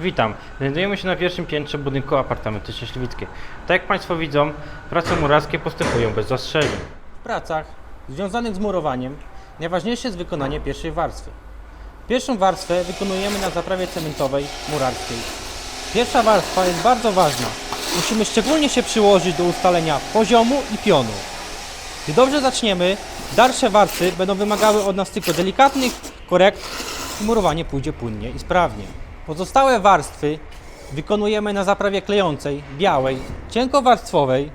Witam. Znajdujemy się na pierwszym piętrze budynku apartamenty Szczęśliwickie. Tak jak Państwo widzą, prace murarskie postępują bez zastrzeżeń. W pracach związanych z murowaniem najważniejsze jest wykonanie pierwszej warstwy. Pierwszą warstwę wykonujemy na zaprawie cementowej murarskiej. Pierwsza warstwa jest bardzo ważna. Musimy szczególnie się przyłożyć do ustalenia poziomu i pionu. Gdy dobrze zaczniemy, dalsze warstwy będą wymagały od nas tylko delikatnych korekt i murowanie pójdzie płynnie i sprawnie. Pozostałe warstwy wykonujemy na zaprawie klejącej, białej, cienkowarstwowej,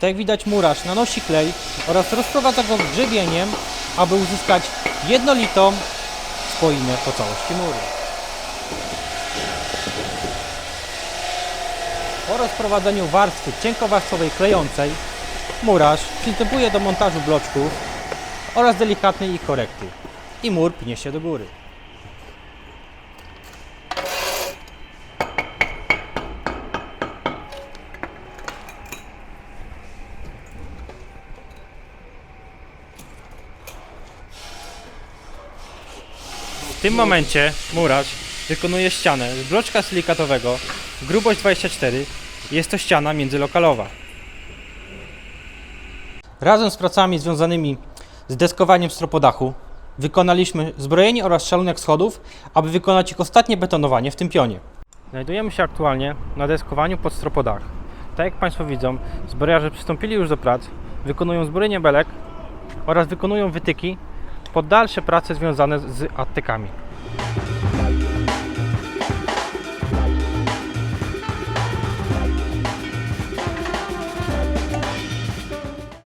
tak jak widać murarz nanosi klej oraz rozprowadza go grzebieniem, aby uzyskać jednolitą spoinę po całości muru. Po rozprowadzeniu warstwy cienkowarstwowej klejącej murarz przystępuje do montażu bloczków oraz delikatnej ich korekty i mur pnie się do góry. Tym momencie murarz wykonuje ścianę z bloczka silikatowego, grubość 24. Jest to ściana międzylokalowa. Razem z pracami związanymi z deskowaniem stropodachu wykonaliśmy zbrojenie oraz szalunek schodów, aby wykonać ich ostatnie betonowanie w tym pionie. Znajdujemy się aktualnie na deskowaniu pod stropodach. Tak jak Państwo widzą, zbrojarze przystąpili już do prac, wykonują zbrojenie belek oraz wykonują wytyki po dalsze prace związane z atykami.